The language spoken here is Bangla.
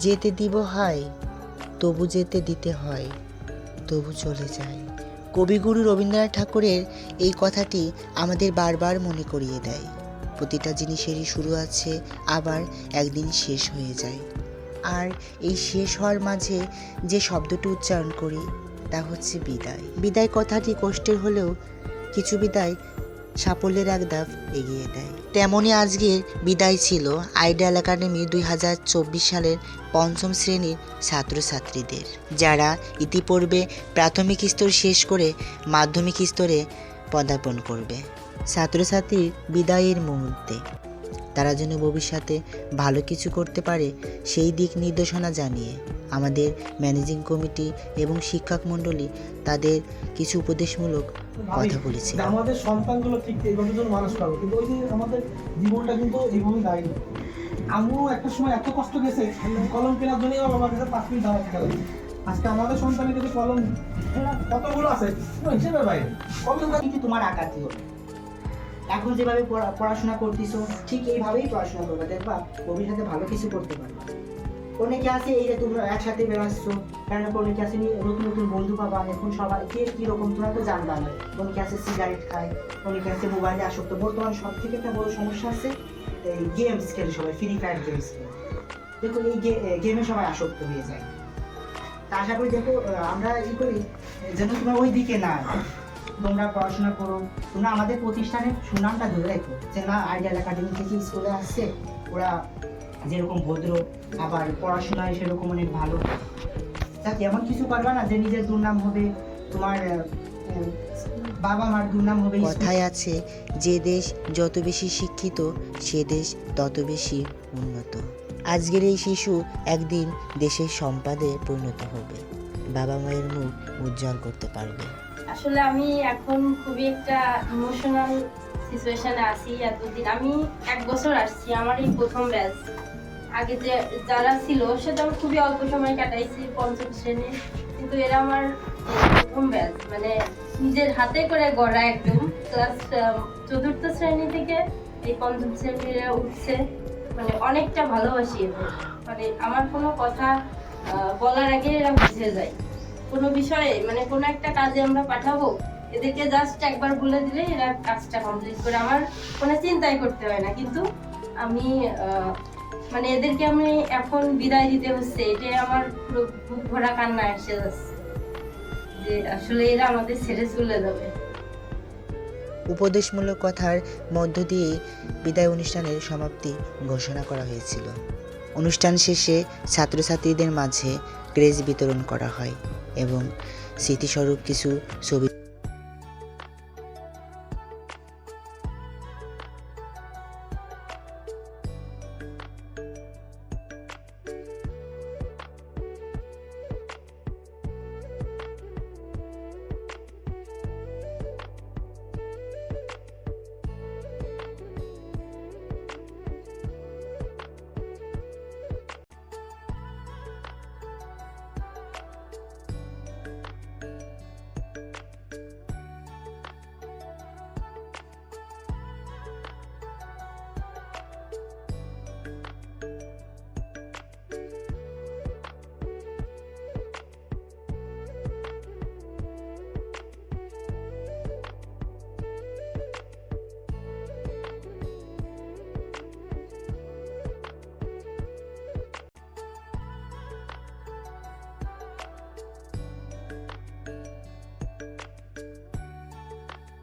যেতে দিব হয়, তবু যেতে দিতে হয়, তবু চলে যায়। কবিগুরু রবীন্দ্রনাথ ঠাকুরের এই কথাটি আমাদের বারবার মনে করিয়ে দেয়। প্রতিটা জিনিসেরই শুরু আছে, আবার একদিন শেষ হয়ে যায়। আর এই শেষ হওয়ার মাঝে যে শব্দটি উচ্চারণ করি, তা হচ্ছে বিদায়। বিদায় কথাটি কষ্টের হলেও কিছু বিদায় সাফল্যের এক ধাপ এগিয়ে দেয়। তেমনই আজকের বিদায় ছিল আইডিয়াল একাডেমি দুই হাজার চব্বিশ সালের পঞ্চম শ্রেণির ছাত্রছাত্রীদের, যারা ইতিপূর্বে প্রাথমিক স্তর শেষ করে মাধ্যমিক স্তরে পদার্পণ করবে। ছাত্রছাত্রীর বিদায়ের মুহূর্তে তারা যেন ভবিষ্যতে ভালো কিছু করতে পারে সেই দিক নির্দেশনা জানিয়ে আমাদের ম্যানেজিং কমিটি এবং শিক্ষক মণ্ডলী তাদের কিছু উপদেশমূলক কথা বলেছে। আমাদের সন্তানগুলো ঠিক এইভাবে যেন মানুষ পাবো কিন্তু ওই যে আমাদের জীবনটা কিন্তু এইভাবে দায়ী। আমিও একটা সময় এত কষ্ট গেছে কলম কেনার জন্য আমার বাবার কাছে পাঁচ মিনিট দাঁড়াতে গেল। আজকে আমাদের সন্তানের কাছে কলম কতগুলো আছে? হিসেবের বাইরে কলম কিন্তু তোমার আঁকা ছিল? এখন যেভাবে পড়া- পড়াশোনা করতেছো, ঠিক এইভাবেই পড়াশোনা করবে। দেখবা, ভবিষ্যতে ভালো কিছু করতে পারবা। অনেকে আছে এই যে তোমরা একসাথে বেড়াচ্ছ কারণ অনেকে আছে নতুন নতুন বন্ধু পাবা, এখন সবাই কে কীরকম তোমরা তো জানবা না। অনেকে আছে সিগারেট খায়, অনেকে আছে মোবাইলে আসক্ত। বর্তমানে সব থেকে একটা বড় সমস্যা আছে, এই গেমস খেলে সবাই ফ্রি ফায়ার গেমস খেলে। দেখো এই গেমে সবাই আসক্ত হয়ে যায়। তা আশা করি দেখো, আমরা ই করি, যেন তোমরা ওই দিকে না। তোমরা পড়াশোনা করো, তোমরা আমাদের প্রতিষ্ঠানের সুনামটা ধরে রেখো। যে না আইডিয়াল একাডেমি থেকে স্কুলে আসছে, ওরা যেরকম ভদ্র, আবার পড়াশোনায় সেরকম অনেক ভালো। যাক এমন কিছু করবা না যে নিজের দুর্নাম হবে, তোমার বাবা মার দুর্নাম হবে কথায় আছে, যে দেশ যত বেশি শিক্ষিত, সে দেশ তত বেশি উন্নত। আজকের এই শিশু একদিন দেশের সম্পাদে পরিণত হবে। বাবা মায়ের মুখ উজ্জ্বল করতে পারবে। আসলে আমি এখন খুবই একটা ইমোশনাল সিচুয়েশনে আছি এতদিন। আমি এক বছর আসছি, আমার এই প্রথম ব্যাচ আগে যে যারা ছিল, সেটা আমি খুবই অল্প সময় কাটাইছি, পঞ্চম শ্রেণি। কিন্তু এরা আমার প্রথম ব্যাচ মানে নিজের হাতে করে গড়া একদম। ক্লাস চতুর্থ শ্রেণি থেকে এই পঞ্চম শ্রেণীরা উঠছে। মানে অনেকটা ভালোবাসি এদের। মানে আমার কোনো কথা বলার আগে এরা বুঝে যায়। কোনো বিষয়ে মানে কোনো একটা কাজে আমরা পাঠাবো, এদেরকে জাস্ট একবার বলে দিলে এরা কাজটা কমপ্লিট করে। আমার কোনো চিন্তাই করতে হয় না, কিন্তু আমি মানে এদেরকে আমি এখন বিদায় দিতে হচ্ছে। এটাই আমার পুরো বুক ভরা কান্না এসে যাচ্ছে, যে আসলে এরা আমাদের ছেড়ে চলে যাবে। উপদেশমূলক কথার মধ্য দিয়ে বিদায় অনুষ্ঠানের সমাপ্তি ঘোষণা করা হয়েছিল। অনুষ্ঠান শেষে ছাত্রছাত্রীদের মাঝে ক্রেজ বিতরণ করা হয়। এবং স্মৃতিস্বরূপ কিছু ছবি